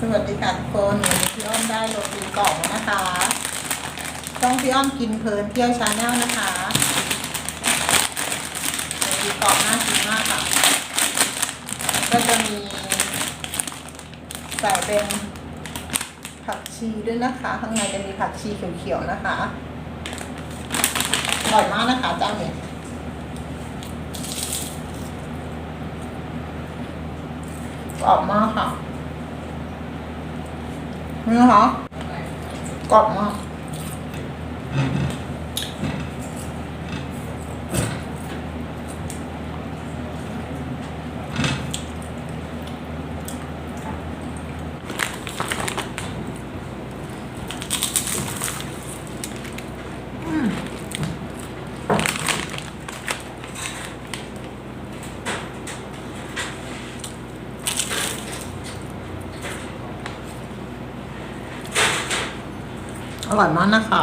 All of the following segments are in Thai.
สวัสดีค่ะทุกคนวันนี้พี่อ้อมได้โรตีกรอบแล้วนะคะ ต้องพี่อ้อมกินเพลินเที่ยวชาแนลนะคะโรตีกรอบน่ากินมากค่ะ ก็จะมีใส่เป็นผักชีด้วยนะคะ ข้างในจะมีผักชีเขียวๆนะคะอร่อยมากนะคะเจ้าเนี่ยกรอบมากค่ะ นี่นะคะกรอบมาก อร่อยมากนะคะ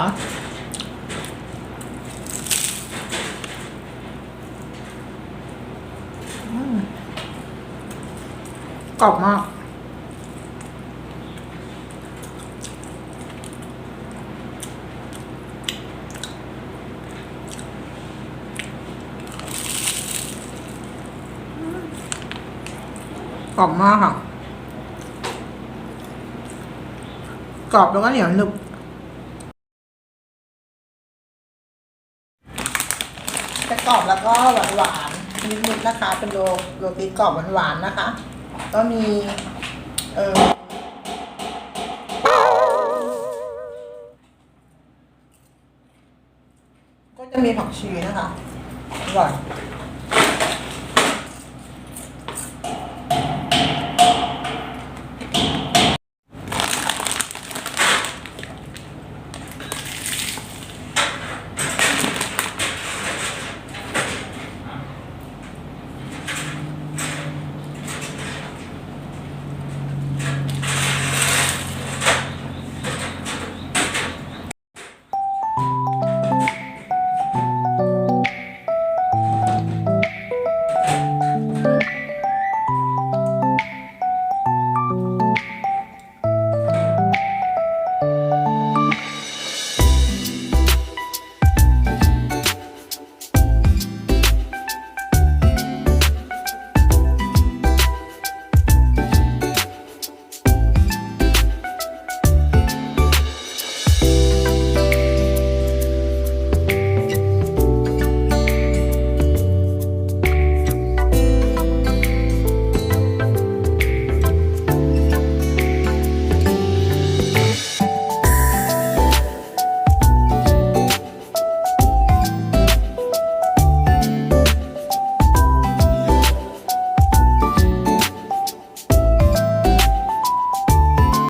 กรอบมาก กรอบมากค่ะ กรอบแล้วก็เหนียวหนึบ จะกรอบแล้วก็หวานหวานๆนิดๆนะคะ เป็นโรโรตีกรอบหวานๆนะคะ ก็มีเออก็จะมีผักชีนะคะอร่อย